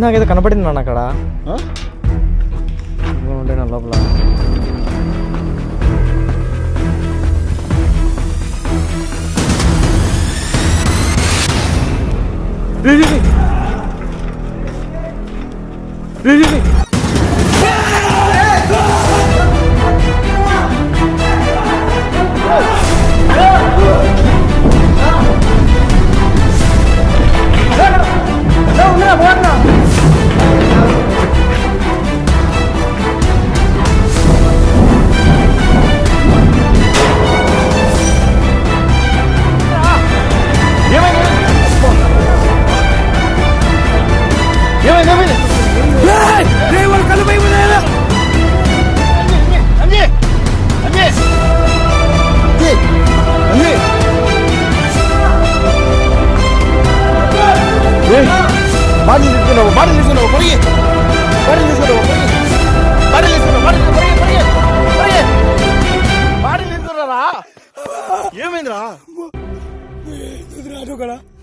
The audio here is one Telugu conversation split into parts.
ఇందాకైతే కనపడింది నాన్న అక్కడ. ఉండే నా లోపల. బాడీ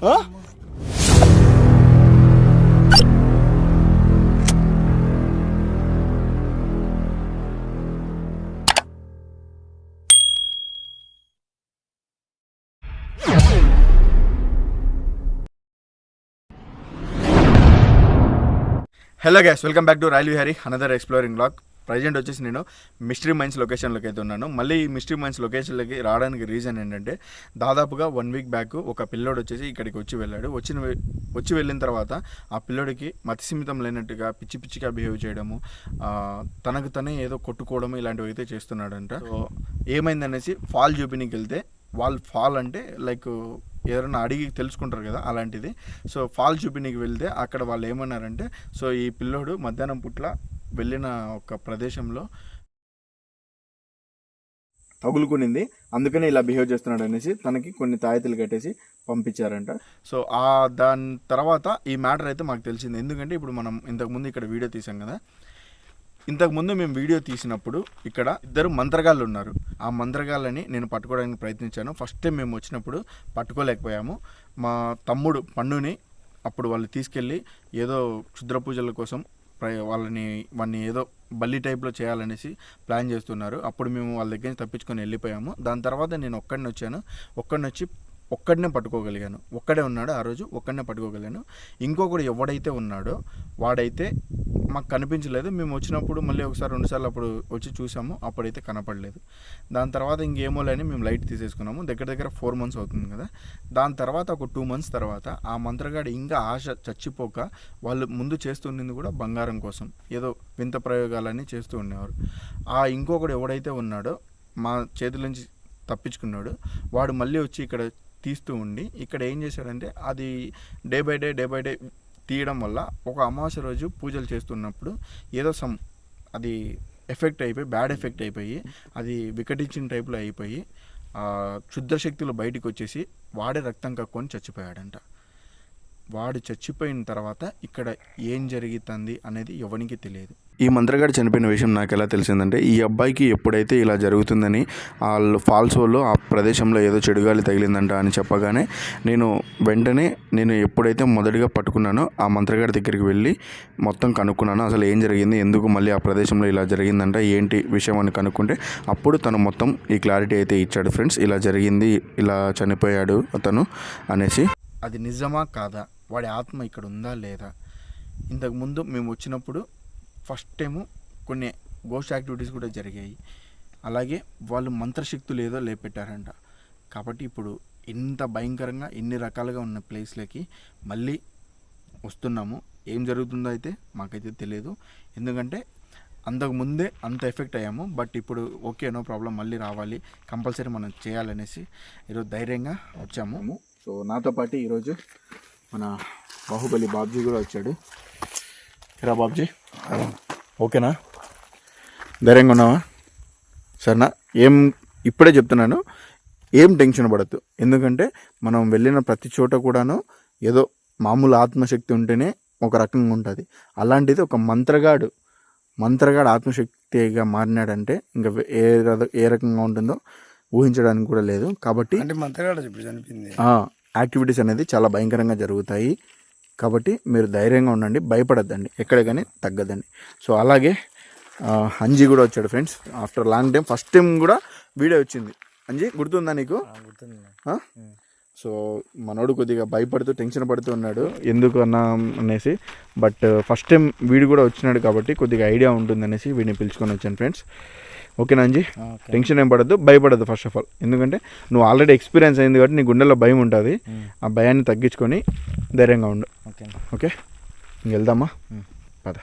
ఆ? Hello guys welcome back to royal Vihari another exploring vlog present వచ్చేసి నేను మిస్టరీ మైన్స్ లొకేషన్లోకి అయితే ఉన్నాను. మళ్ళీ ఈ మిస్టరీ మైన్స్ లొకేషన్లోకి రావడానికి రీజన్ ఏంటంటే దాదాపుగా వన్ వీక్ బ్యాక్ ఒక పిల్లోడు వచ్చేసి ఇక్కడికి వచ్చి వెళ్ళాడు. వచ్చిన వచ్చి వెళ్ళిన తర్వాత ఆ పిల్లోడికి మతిసిమితం లేనట్టుగా పిచ్చి పిచ్చిగా బిహేవ్ చేయడము తనకు తనే ఏదో కొట్టుకోవడం ఇలాంటివి అయితే చేస్తున్నాడంట. సో ఏమైందనేసి ఫాల్ చూపినికి వెళ్తే వాళ్ళు ఫాల్ అంటే లైక్ ఎవరైనా అడిగి తెలుసుకుంటారు కదా అలాంటిది. సో ఫాల్ చూపినికి వెళ్తే అక్కడ వాళ్ళు ఏమన్నారంటే సో ఈ పిల్లోడు మధ్యాహ్నం పుట్ల వెళ్ళిన ఒక ప్రదేశంలో తగులుకునింది. అందుకనే ఇలా బిహేవ్ చేస్తున్నాడు అనేసి తనకి కొన్ని తాయెత్తులు కట్టేసి పంపించారంట. సో ఆ దాని తర్వాత ఈ మ్యాటర్ అయితే మాకు తెలిసింది. ఎందుకంటే ఇప్పుడు మనం ఇంతకుముందు ఇక్కడ వీడియో తీసాం కదా. ఇంతకుముందు మేము వీడియో తీసినప్పుడు ఇక్కడ ఇద్దరు మంత్రగాళ్ళు ఉన్నారు. ఆ మంత్రగాళ్ళని నేను పట్టుకోవడానికి ప్రయత్నించాను. ఫస్ట్ టైం మేము వచ్చినప్పుడు పట్టుకోలేకపోయాము. మా తమ్ముడు పండుని అప్పుడు వాళ్ళు తీసుకెళ్ళి ఏదో క్షుద్ర పూజల కోసం వాళ్ళని వాడిని ఏదో బల్లి టైప్లో చేయాలనేసి ప్లాన్ చేస్తున్నారు. అప్పుడు మేము వాళ్ళ దగ్గర నుంచి తప్పించుకొని వెళ్ళిపోయాము. దాని తర్వాత నేను ఒక్కడిని వచ్చాను ఒక్కడిని వచ్చి ఒక్కడనే పట్టుకోగలిగాను. ఒక్కడే ఉన్నాడు ఆ రోజు ఒక్కడనే పట్టుకోగలిగాను. ఇంకొకడు ఎవడైతే ఉన్నాడో వాడైతే మాకు కనిపించలేదు. మేము వచ్చినప్పుడు మళ్ళీ ఒకసారి రెండుసార్లు అప్పుడు వచ్చి చూసాము. అప్పుడైతే కనపడలేదు. దాని తర్వాత ఇంకేమో లేని మేము లైట్ తీసేసుకున్నాము. దగ్గర దగ్గర ఫోర్ మంత్స్ అవుతుంది కదా. దాని తర్వాత ఒక టూ మంత్స్ తర్వాత ఆ మంత్రగాడు ఇంకా ఆశ చచ్చిపోక వాళ్ళు ముందు చేస్తుండింది కూడా బంగారం కోసం. ఏదో వింత ప్రయోగాలన్నీ చేస్తూ ఉండేవారు. ఆ ఇంకొకడు ఎవడైతే ఉన్నాడో మా చేతుల నుంచి తప్పించుకున్నాడు. వాడు మళ్ళీ వచ్చి ఇక్కడ తీస్తూ ఉండి ఇక్కడ ఏం చేశాడంటే అది day by day day by day తీయడం వల్ల ఒక అమావాస్య రోజు పూజలు చేస్తున్నప్పుడు ఏదో సమ్ అది ఎఫెక్ట్ అయిపోయి బ్యాడ్ ఎఫెక్ట్ అయిపోయి అది వికటించిన టైప్లో అయిపోయి ఆ బయటకు శక్తులు బయటికి వచ్చేసి వాడే రక్తం కక్కుని చచ్చిపోయాడంట. వాడు చచ్చిపోయిన తర్వాత ఇక్కడ ఏం జరుగుతుంది అనేది ఎవరికి తెలియదు. ఈ మంత్రగాడు చనిపోయిన విషయం నాకు ఎలా తెలిసిందంటే ఈ అబ్బాయికి ఎప్పుడైతే ఇలా జరుగుతుందని వాళ్ళు ఫాల్స్ వాళ్ళు ఆ ప్రదేశంలో ఏదో చెడుగాలి తగిలిందంట అని చెప్పగానే నేను వెంటనే నేను ఎప్పుడైతే మొదటిగా పట్టుకున్నానో ఆ మంత్రగాడి దగ్గరికి వెళ్ళి మొత్తం కనుక్కున్నాను. అసలు ఏం జరిగింది? ఎందుకు మళ్ళీ ఆ ప్రదేశంలో ఇలా జరిగిందంట? ఏంటి విషయం అని కనుక్కుంటే అప్పుడు తను మొత్తం ఈ క్లారిటీ అయితే ఇచ్చాడు. ఫ్రెండ్స్ ఇలా జరిగింది ఇలా చనిపోయాడు అతను అనేసి. అది నిజమా కాదా? వాడి ఆత్మ ఇక్కడ ఉందా లేదా? ఇంతకుముందు మేము వచ్చినప్పుడు ఫస్ట్ టైము కొన్ని గోస్ట్ యాక్టివిటీస్ కూడా జరిగాయి. అలాగే వాళ్ళు మంత్రశక్తులు ఏదో లేపెట్టారంట. కాబట్టి ఇప్పుడు ఇంత భయంకరంగా ఇన్ని రకాలుగా ఉన్న ప్లేస్లకి మళ్ళీ వస్తున్నాము. ఏం జరుగుతుందో అయితే మాకైతే తెలియదు ఎందుకంటే అంతకు ముందే అంత ఎఫెక్ట్ అయ్యాము. బట్ ఇప్పుడు ఓకే నో ప్రాబ్లం మళ్ళీ రావాలి. కంపల్సరీ మనం చేయాలనేసి ఈరోజు ధైర్యంగా వచ్చాము. సో నాతో పాటు ఈరోజు మన బాహుబలి బాబ్జీ కూడా వచ్చాడు. రా బాబ్జీ ఓకేనా? ధైర్యంగా ఉన్నావా? సరేనా? ఏం ఇప్పుడే చెప్తున్నాను. ఏం టెన్షన్ పడద్దు. ఎందుకంటే మనం వెళ్ళిన ప్రతి చోట కూడాను ఏదో మామూలు ఆత్మశక్తి ఉంటేనే ఒక రకంగా ఉంటుంది. అలాంటిది ఒక మంత్రగాడు మంత్రగాడు ఆత్మశక్తిగా మారినాడంటే ఇంకా ఏ ఏ రకంగా ఉంటుందో ఊహించడానికి కూడా లేదు. కాబట్టి అంటే మంత్రగాడు ఇప్పుడు చనిపోయింది. ఆ, యాక్టివిటీస్ అనేది చాలా భయంకరంగా జరుగుతాయి. కాబట్టి మీరు ధైర్యంగా ఉండండి భయపడద్దండి ఎక్కడ కానీ తగ్గదండి. సో అలాగే అంజీ కూడా వచ్చాడు friends. After long time first time కూడా వీడియో వచ్చింది. అంజీ గుర్తుందా నీకు? సో మనోడు కొద్దిగా భయపడుతూ టెన్షన్ పడుతూ ఉన్నాడు. ఎందుకు అన్నా అనేసి. బట్ ఫస్ట్ టైం వీడు కూడా వచ్చినాడు కాబట్టి కొద్దిగా ఐడియా ఉంటుంది అనేసి వీడిని పిలుచుకొని వచ్చాను ఫ్రెండ్స్. ఓకేనా అంజీ టెన్షన్ ఏం పడద్దు భయపడద్దు ఫస్ట్ ఆఫ్ ఆల్ ఎందుకంటే నువ్వు ఆల్రెడీ ఎక్స్పీరియన్స్ అయింది కాబట్టి నీ గుండెల్లో భయం ఉంటుంది. ఆ భయాన్ని తగ్గించుకొని ధైర్యంగా ఉండు. ఓకే. ఓకే? ఇంక వెళ్దామా? పద.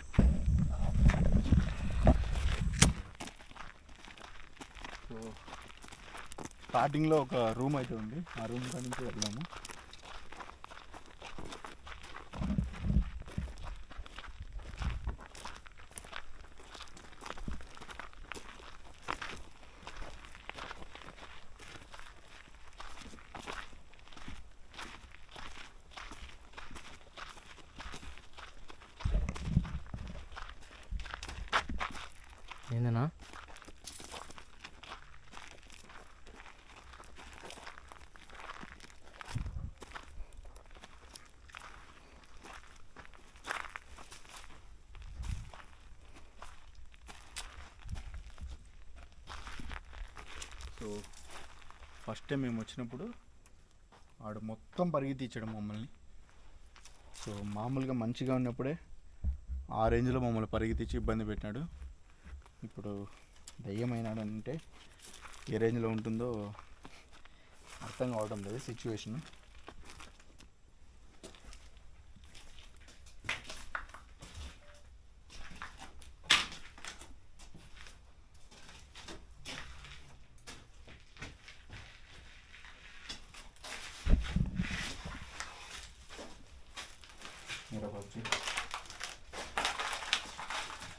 స్టార్టింగ్లో ఒక రూమ్ అయితే ఉంది. ఆ రూమ్ నుంచి వెళ్దాము. సో ఫస్ట్ టైం మేము వచ్చినప్పుడు ఆడు మొత్తం పరిగెత్తించాడు మమ్మల్ని. సో మామూలుగా మంచిగా ఉన్నప్పుడే ఆ రేంజ్లో మమ్మల్ని పరిగెత్తించి ఇబ్బంది పెట్టినాడు. ఇప్పుడు దయ్యమైనాడు అంటే ఏ రేంజ్లో ఉంటుందో అర్థం కావడం లేదు సిచ్యువేషన్ మీరు వచ్చి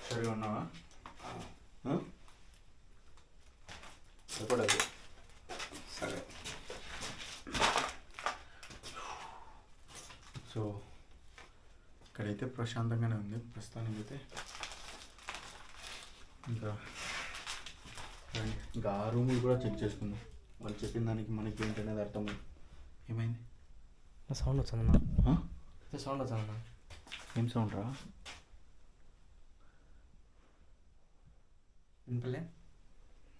సరిగా ఉన్నావా ఆ? భయపడద్దు సరే సో ఇక్కడైతే ప్రశాంతంగానే ఉంది. ప్రస్తుతానికి అయితే ఇంకా. ఇంకా ఆ రూములు కూడా చెక్ చేసుకుందాం. వాళ్ళు చెప్పిన దానికి మనకి ఏంటనేది అర్థం ఏమైంది? సౌండ్ వచ్చిందన్నా? సౌండ్ వచ్చిందన్నా ఏం సౌండ్ రా? వినపలే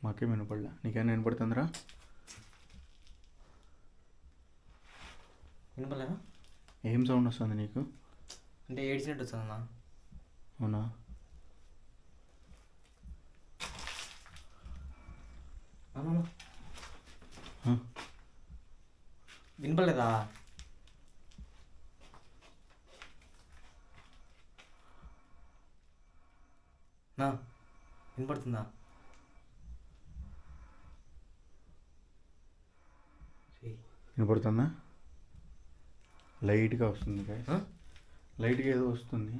మాకేం వినపడలే. నీకేమైనా వినపడుతుందిరా? వినపలేదా ఏం సౌండ్ వస్తుంది నీకు? అంటే ఏడ్చినట్టు వచ్చిందన్నా అవునా? వినపలేదా నా వినపడుతుందా? వినపడుతుందా? లైట్గా వస్తుంది? లైట్గా ఏదో వస్తుంది.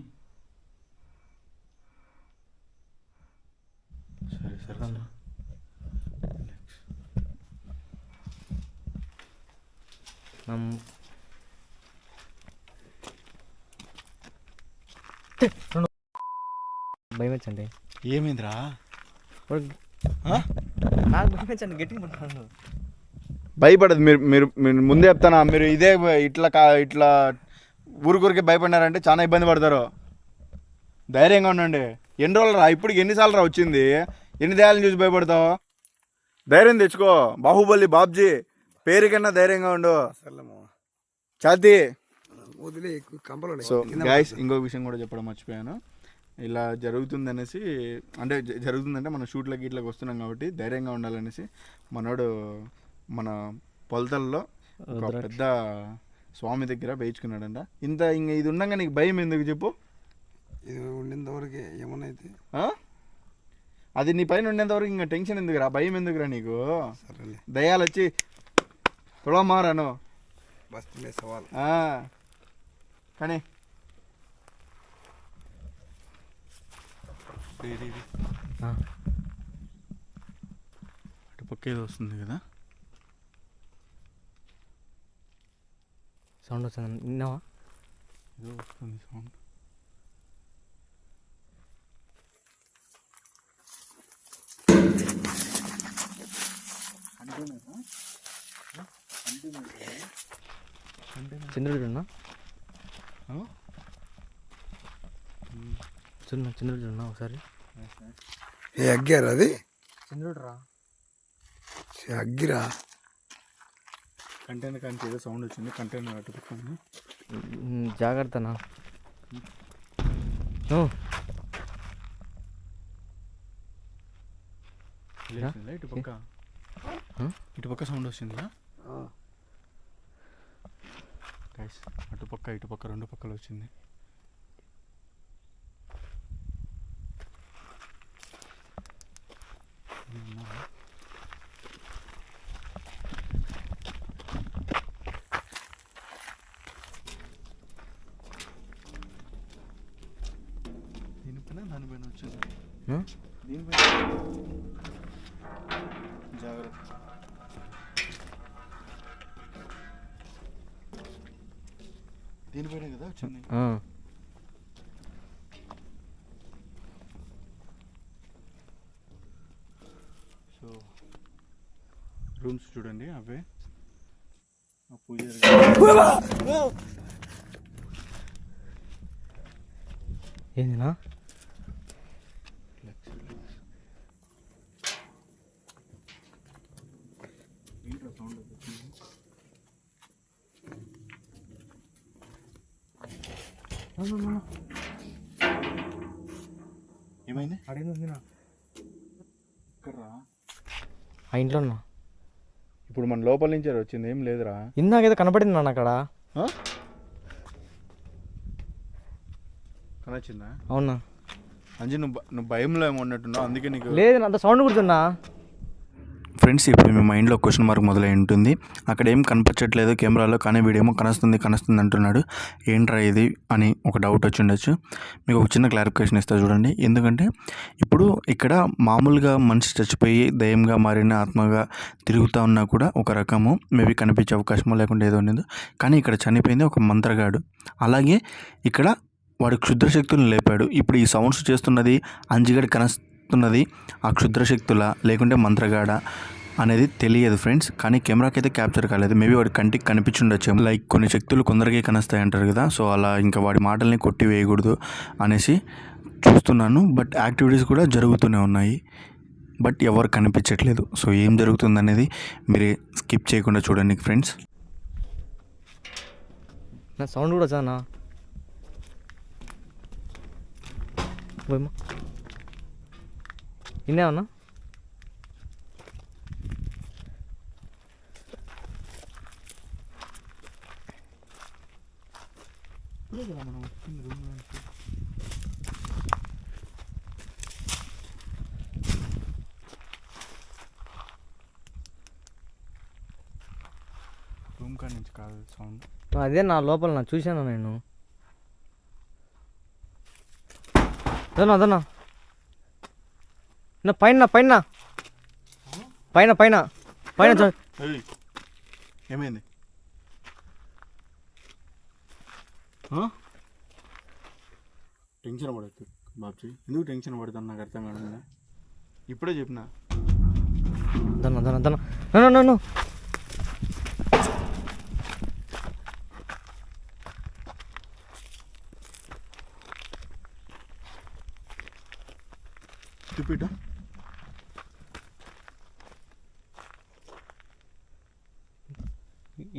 సరే సరే. అన్నా. భయం వచ్చండి ఏమైందిరా? నాకు భయం వచ్చండి గట్టిగా పట్టుకున్నాను భయపడదు మీరు మీరు మీరు ముందే చెప్తానా? మీరు ఇదే ఇట్లా కా ఇట్లా ఊరికూరికే భయపడినారంటే చాలా ఇబ్బంది పడతారు. ధైర్యంగా ఉండండి. ఎన్ని రోజులు రా ఇప్పుడు ఎన్నిసార్లు రా వచ్చింది? ఎన్ని దేహాలను చూసి భయపడతావు? ధైర్యం తెచ్చుకో. బాహుబలి బాబ్జీ పేరుకన్నా ధైర్యంగా ఉండు. ఛాతీ. కంపలు సో గాయస్ ఇంకో విషయం కూడా చెప్పడం మర్చిపోయాను. ఇలా జరుగుతుంది అనేసి అంటే జరుగుతుందంటే మన షూట్లకి ఇట్లకి వస్తున్నాం కాబట్టి ధైర్యంగా ఉండాలనేసి మనోడు మన పొలతల్లో పెద్ద స్వామి దగ్గర వేయించుకున్నాడంట. ఇంత ఇంక ఇది ఉండగా నీకు భయం ఎందుకు చెప్పు. ఇది ఉండినంత వరకే ఏమన్నైతే ఆ? అది నీ పైన ఉండేంత వరకు ఇంకా టెన్షన్ ఎందుకురా? భయం ఎందుకురా నీకు? సరేలే. దయ్యాలు వచ్చి తులమారాను సవాల్. ఆ. కానీ. అటు పక్క ఏదో వస్తుంది కదా? సౌండ్ వచ్చింది విన్నావా? ఏదో వస్తుంది సౌండ్. చంద్రుడు ఉన్నా చూడు చంద్రుడు ఉన్నా ఒకసారి? ఏ అగ్గారు అది? చంద్రుడు రా ఏ అగ్గిరా? కంటైనర్ కానీ ఏదో సౌండ్ వచ్చింది. కంటైనర్ అటు పక్కన. జాగ్రత్తనా? ఇటు పక్క? ఇటు పక్క సౌండ్ వచ్చిందా? అటు పక్క ఇటు పక్క రెండు పక్కలు వచ్చింది ఉన్నారా? దీనిపైన దానిపైన వచ్చింది ఆ? దీనిపైన జాగ్రత్త దీనిపైన కదా వచ్చింది ఆ. సో రూమ్స్ చూడండి అవే ఆ పూజారి ఏందినా? ఏమైంది? ఆ ఇంట్లో ఉన్నా ఇప్పుడు మన లోపల నుంచి వచ్చింది ఏం లేదురా. ఇందాకేదో కనపడింది నాన్న అక్కడ. అవునా? అంజీ నువ్వు నువ్వు భయంలో ఏమో ఉన్నట్టున్నావు అందుకే నీకు లేదు అంత సౌండ్ కుడుతున్నా ఫ్రెండ్స్ ఇప్పుడు మీ మైండ్లో క్వశ్చన్ మార్క్ మొదలై ఉంటుంది. అక్కడ ఏం కనిపించట్లేదు కెమెరాలో కానీ వీడేమో కనస్తుంది కనస్తుంది అంటున్నాడు. ఏంట్రా ఇది అని ఒక డౌట్ వచ్చి ఉండొచ్చు. మీకు ఒక చిన్న క్లారిఫికేషన్ ఇస్తా చూడండి. ఎందుకంటే ఇప్పుడు ఇక్కడ మామూలుగా మనిషి చచ్చిపోయి దయ్యంగా మారిన ఆత్మగా తిరుగుతూ ఉన్నా కూడా ఒక రకము. మేబీ కనిపించే అవకాశమో లేకుంటే ఏదో ఉండదు. కానీ ఇక్కడ చనిపోయింది ఒక మంత్రగాడు. అలాగే ఇక్కడ వాడు క్షుద్రశక్తులను లేపాడు. ఇప్పుడు ఈ సౌండ్స్ చేస్తున్నది అంజిగడ కనస్తున్నది. ఆ క్షుద్రశక్తుల లేకుంటే మంత్రగాడ అనేది తెలియదు ఫ్రెండ్స్ కానీ కెమెరాకి అయితే క్యాప్చర్ కాలేదు. మేబీ వాడి కంటికి కనిపించుండొచ్చు లైక్ కొన్ని శక్తులు కొందరికి కనిస్తాయి అంటారు కదా. సో అలా ఇంకా వాడి మాటల్ని కొట్టి వేయకూడదు అనేసి చూస్తున్నాను. బట్ యాక్టివిటీస్ కూడా జరుగుతూనే ఉన్నాయి. బట్ ఎవరు కనిపించట్లేదు. సో ఏం జరుగుతుంది అనేది మీరు స్కిప్ చేయకుండా చూడండి ఫ్రెండ్స్ నా సౌండ్ కూడా వచ్చానా పోయమ్మా విన్నావన్నా రూమ్ కాడ నుంచి కాదు సౌండ్. అదే నా లోపల నా చూశాను నేను? అదన్నా అదన్నా నా పైన పైన. పైన పైన. పైన ఏమైంది? టెన్షన్ పడద్దు బాబ్జీ. ఎందుకు టెన్షన్ పడుతుంది నాకు అర్థం కాదు ఇప్పుడే చెప్పిన. అదన్నా నన్ను నన్ను తిప్పిట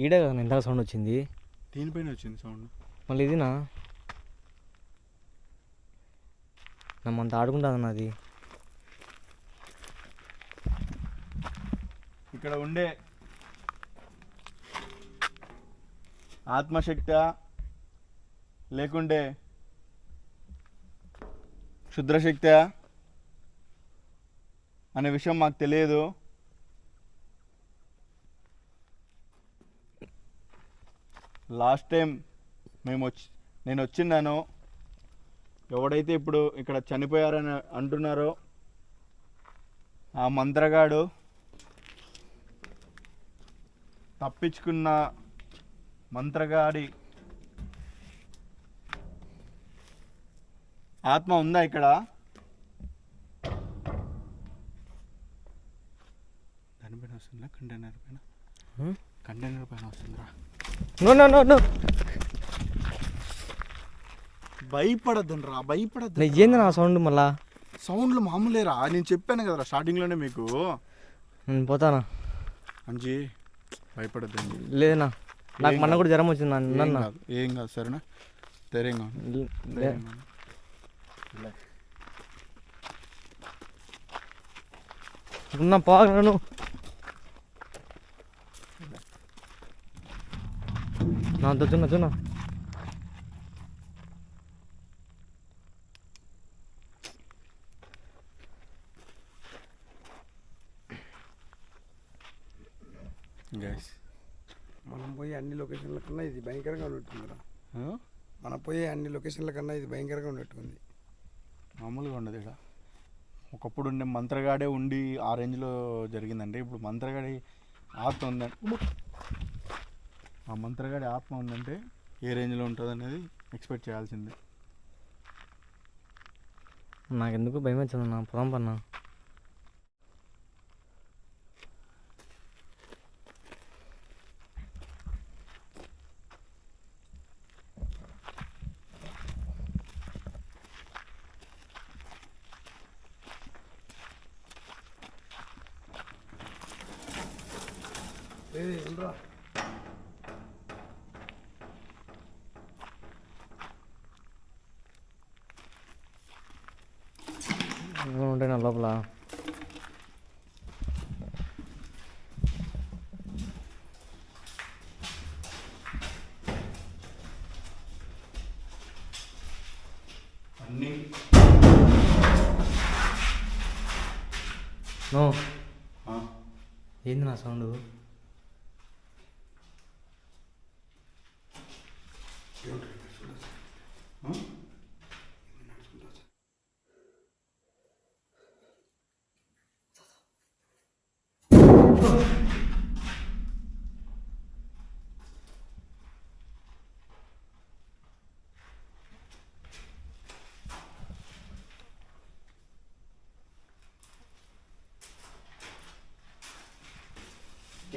ఈడే కదా ఇందాక సౌండ్ వచ్చింది. దీనిపైన వచ్చింది సౌండ్. మళ్ళీ ఇదినా? నమ్మంత ఆడుకుంటుంది అది ఇక్కడ ఉండే ఆత్మశక్తి లేకుంటే క్షుద్రశక్తి అనే విషయం మాకు తెలియదు. లాస్ట్ టైం మేము వచ్చి నేను వచ్చిన్నాను ఎవడైతే ఇప్పుడు ఇక్కడ చనిపోయారని అంటున్నారో ఆ మంత్రగాడు తప్పించుకున్న మంత్రగాడి ఆత్మ ఉందా ఇక్కడ? దానిపైన వస్తుందా కంటైనర్ పైన. హ్మ్? కంటైనర్ పైన వస్తుందిరా. నో నో నో నో భయపడద్దు రా భయపడద్దు ఏంది నా సౌండ్ మళ్ళా? సౌండ్లు మామూలేరా? నేను చెప్పాను కదరా స్టార్టింగ్లోనే మీకు. నేను పోతానా? అంజీ భయపడద్దండి లేదన్నా నాకు మొన్న కాదు. కూడా జ్వరం వచ్చింది నన్న ఏం కాదు సరేనా? ధైర్యంగా. ఉన్న పోగలను. నా చున్న చున్న Guys. మనం పోయే అన్ని లొకేషన్ల కన్నా ఇది భయంకరంగా ఉన్నట్టుందిరా? మనం పోయే అన్ని లొకేషన్ల కన్నా ఇది భయంకరంగా ఉన్నట్టుంది. మామూలుగా ఉండదు ఇక్కడ. ఒకప్పుడు ఉండే మంత్రగాడే ఉండి ఆ రేంజ్లో జరిగిందంటే ఇప్పుడు మంత్రగాడి ఆత్మ ఉందంటే ఆ మంత్రగాడి ఆత్మ ఉందంటే ఏ రేంజ్లో ఉంటుంది అనేది ఎక్స్పెక్ట్ చేయాల్సిందే. నాకెందుకు భయం వచ్చిందన్న పొలం పన్నా ఉంటాయి నా లోపల అన్నీ. నో. ఏంది నా సౌండ్?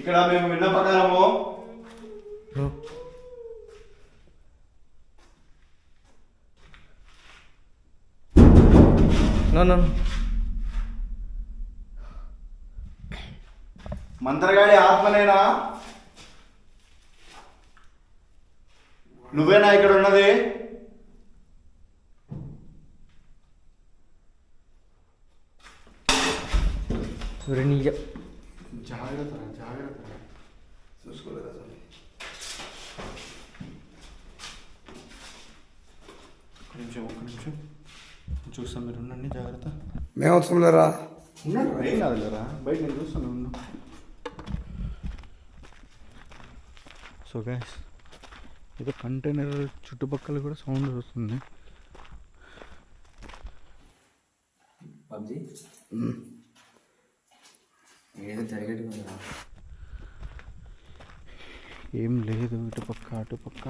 ఇక్కడ మేము విన్న ప్రకారము మంత్రగాడి ఆత్మనేనా? నువ్వేనా ఇక్కడ ఉన్నది నిజ జాగ్రత్త జాగ్రత్త చూసుకోలేదా స్వామి ఒక్క నిమిషం ఒక్క నిమిషం. చూస్తాం మీరు ఉండండి జాగ్రత్త. మేము అవసరం లేరా ఉన్నాడు ఏం కాదు లేరా బయట నేను చూస్తాను ఉండు. సో గ్యాస్ ఏదో కంటైనర్ చుట్టుపక్కల కూడా సౌండ్ వస్తుంది. పబ్జి? ఏం లేదు ఇటు పక్క అటు పక్క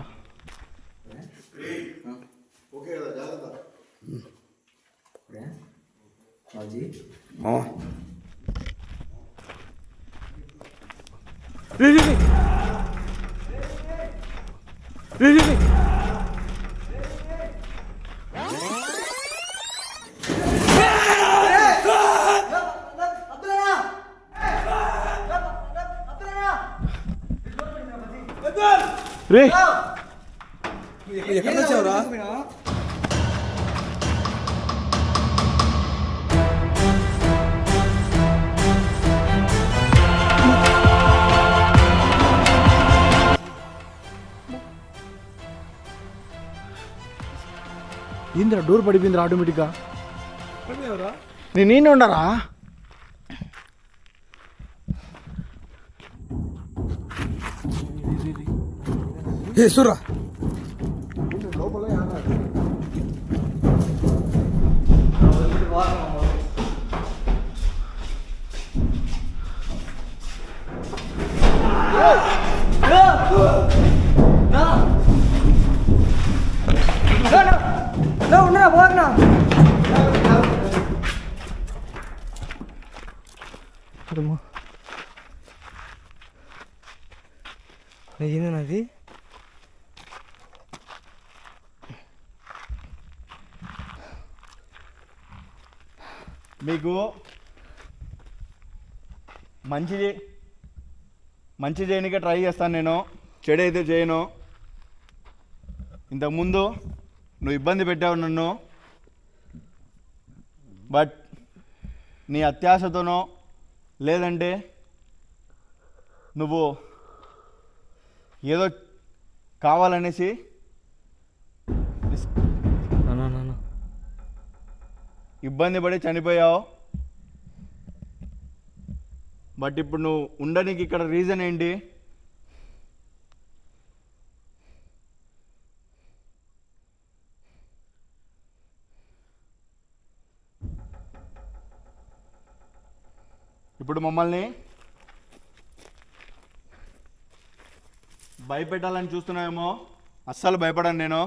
పబ్జి మావా రే ఎక్కడ వచ్చావురా ఏందిరా డోర్ పడిపోయిందిరా ఆటోమేటిక్గా? నేను నేను ఉండరా? ఏ సురా మంచి మంచి చేయనికే ట్రై చేస్తాను నేను. చెడు అయితే చేయను. ఇంతకుముందు నువ్వు ఇబ్బంది పెట్టావు నన్ను. బట్ నీ అత్యాశతోనో లేదంటే నువ్వు ఏదో కావాలనేసి ఇబ్బంది పడి చనిపోయావు. బట్ ఇప్పుడు నువ్వు ఉండడానికి ఇక్కడ రీజన్ ఏంటి? ఇప్పుడు మమ్మల్ని భయపెట్టాలని చూస్తున్నావేమో? అస్సలు భయపడను నేను.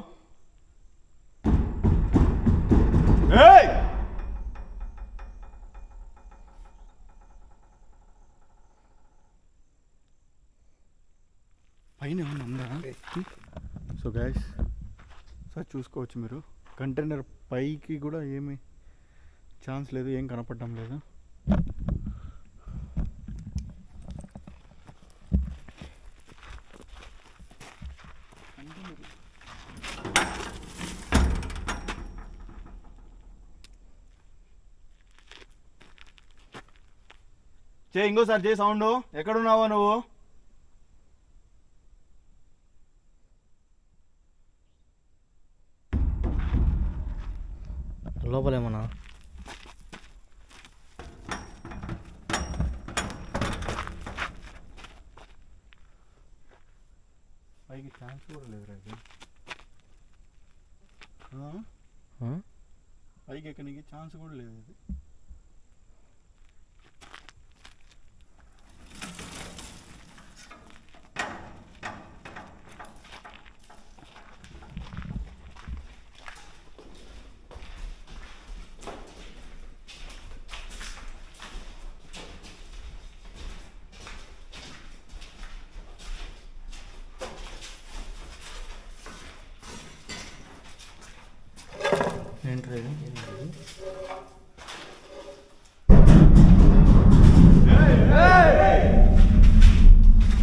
ఏయ్ పైన ఏమన్నా ఉందా సో గైస్ సార్ చూసుకోవచ్చు మీరు. కంటైనర్ పైకి కూడా ఏమి ఛాన్స్ లేదు ఏం కనపడటం లేదు. చే ఇంకోసారి చే సౌండ్. ఎక్కడున్నావో నువ్వు లోపలేమన్నా పైకి ఛాన్స్ కూడా లేదు రైతు ఆ? పైకి ఎక్కడానికి ఛాన్స్ కూడా లేదు ఇది ఏంట్రా ఇది?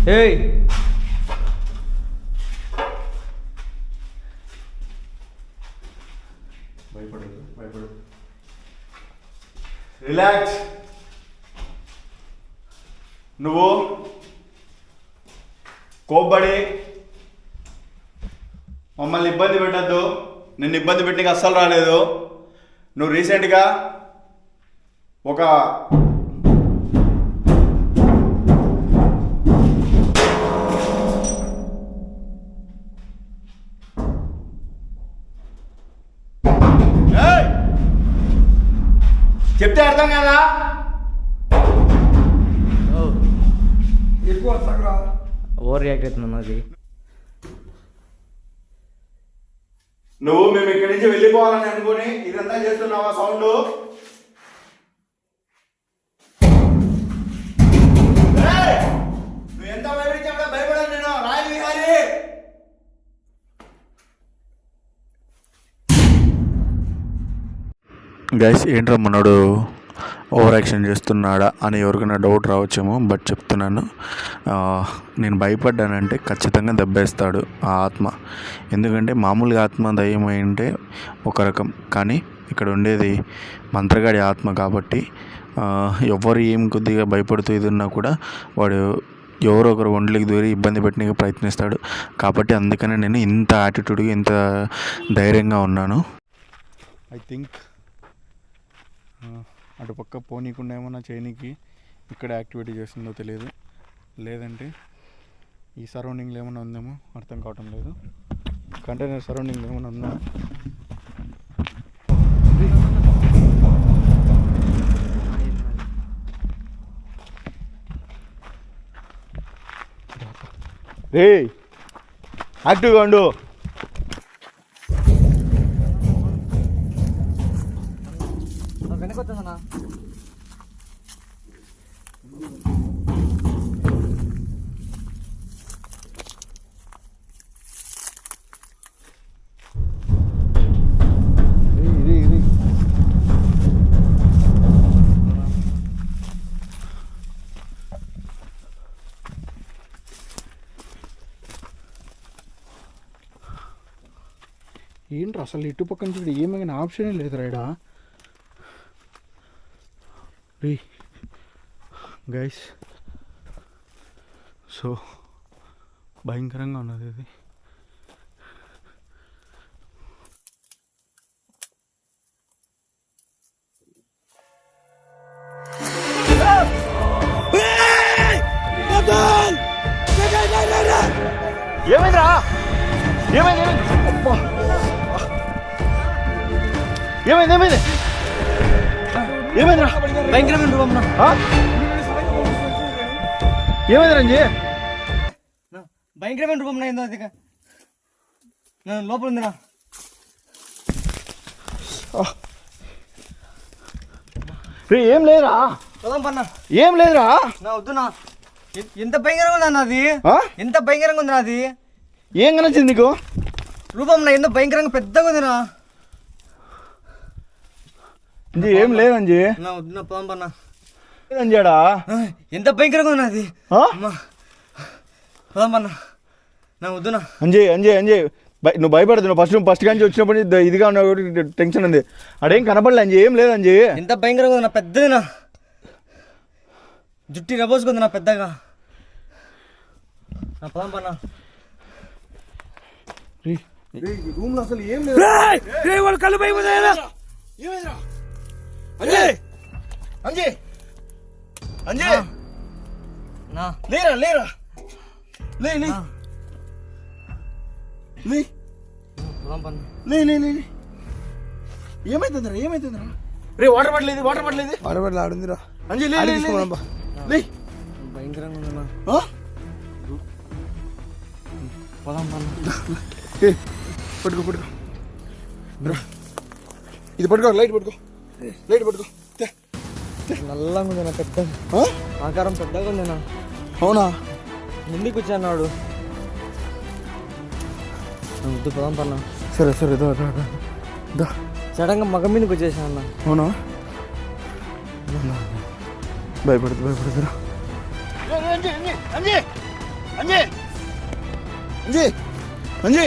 ఏయ్ భయపడదు భయపడదు రిలాక్స్. నువ్వు కోప్పడి మమ్మల్ని ఇబ్బంది పెట్టద్దు. నిన్ను ఇబ్బంది పెట్టినకి అస్సలు రాలేదు. నువ్వు రీసెంట్గా ఒక ఏయ్! చెప్తే అర్థం కదా? ఎక్కువ ఓవర్ రియాక్ట్ అవుతుంది అది నువ్వు మేము ఇక్కడి నుంచి వెళ్ళిపోవాలని అనుకుని ఇదంతా చేస్తున్నావా సౌండ్ నువ్వు ఎంత భయపడించా భయపడను నేను. రాయల్ విహారీ! గైస్ ఏంట్రా మనోడు ఓవర్ యాక్షన్ చేస్తున్నాడా అని ఎవరికైనా డౌట్ రావచ్చేమో బట్ చెప్తున్నాను. నేను భయపడ్డానంటే ఖచ్చితంగా దెబ్బేస్తాడు ఆ ఆత్మ. ఎందుకంటే మామూలుగా ఆత్మ దయ్యం అయి ఒక రకం. కానీ ఇక్కడ ఉండేది మంత్రగాడి ఆత్మ కాబట్టి ఎవరు ఏం కొద్దిగా భయపడుతూ ఇది ఉన్నా కూడా వాడు ఎవరో ఒకరు ఒంట్లోకి దూరి ఇబ్బంది పెట్టడానికి ప్రయత్నిస్తాడు. కాబట్టి అందుకనే నేను ఇంత యాటిట్యూడ్గా ఇంత ధైర్యంగా ఉన్నాను. ఐ థింక్ అటు పక్క పోనీకుండా ఏమన్నా చేయనీకి ఇక్కడ యాక్టివిటీ చేస్తుందో తెలియదు. లేదంటే ఈ సరౌండింగ్లో ఏమైనా ఉందేమో అర్థం కావటం లేదు. కంటైనర్ సరౌండింగ్లో ఏమైనా ఉందా? రే యాక్టివ్గా ఉండు. వెనక ఏంట్రా అసలు ఇటు పక్కన చూడు ఏమైనా ఆప్షనే లేదు రైడా రీ గైస్ సో భయంకరంగా ఉన్నది ఇది. ఏమైందిరా? ఏమైంది ఏమైంది? ఏమైంది ఏమైంది? ఏమైందిరా? భయంకరమైన రూపం? ఏమైంది రంజీ? భయంకరమైన రూపం ఏందో అది లోపల ఉంది నా రే ఏం లేదురా? పొలం పన్నా. ఏం లేదురా? నా వద్దు నా. ఎ- ఎంత భయంకరంగా ఉంది అన్న అది? ఎంత భయంకరంగా ఉంది నా అది? ఏం కనొచ్చింది నీకు? రూపం నా ఎంత భయంకరంగా పెద్దగా ఉంది నా అంజీ ఏం లేదు అంజీ. నా వద్దు నా పొలం పన్నా అంజాడా? ఆ, ఎంత భయంకరంగా ఉంది అది ఆ? అమ్మా. పొలం పన్నా నా వద్దు నా. అంజీ అంజీ అంజీ. నువ్వు భయపడదు నువ్వు ఫస్ట్ ఫస్ట్ కానీ వచ్చినప్పుడు ఇది- ఇదిగా కాబట్టి టెన్షన్ ఉంది. అడేం కనపడలే అంజీ ఏం లేదు అంజీ. ఎంత భయంకరంగా ఉంది నా పెద్దది నా. జుట్టి రబోసుకుంది నా పెద్దగా. నా పొలం పన్నా రూమ్లో అసలు ఏం లేదు. అంజీ అంజీ అంజీ నా. లేరా లేరా? లే లే. లే. లే లే లే. ఏమైతుందిరా ఏమైతుందిరా? రే వాటర్ పట్టలేదు వాటర్ పట్టలేదు వాడబడి ఆడుందిరా. అంజీ లే ఆడి లే, లే. లే. భయంకరంగా ఉంది నా ఆ? పొలం పన్నా ఏ, పట్టుకో పట్టుకో. ఇది పట్టుకో లైట్ పట్టుకో. లైట్ పట్టుకో. తే. నల్లగా ఉంది నా పెద్ద. ఆ? ఆకారం పెద్దగా ఉంది నా అవునా ముందుకు వచ్చాడు ముద్దు పొలం పన్నా సరే సరే దా దా దా. సడన్గా మగ మీదకి వచ్చేసాను అన్న. అవునా? భయపడదు భయపడదురా అంజీ అంజీ అంజీ అంజీ అంజీ.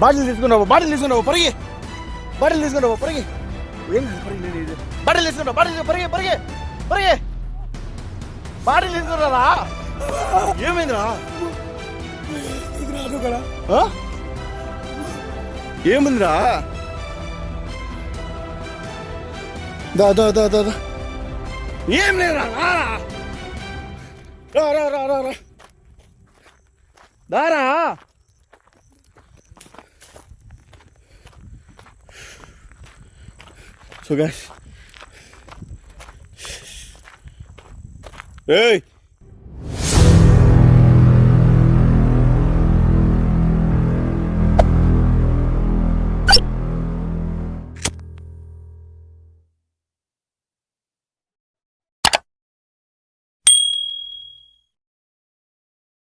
బాటిల్ తీసుకున్నావు బాటిల్ తీసుకున్నావు పరిగి. బాటిల్ తీసుకున్నావు పరిగి. ఏం పరిగి తీసుకున్నావు బాటిల్ తీసుకున్నావు, పరిగి పరిగి పరిగి. బాటిల్ తీసుకున్నారా ఏమైందిరా? ఏముందిరా దా దా దా దా ఏం లేదురా రా రా రా రా రా. దారా. సో గైస్ ఏయ్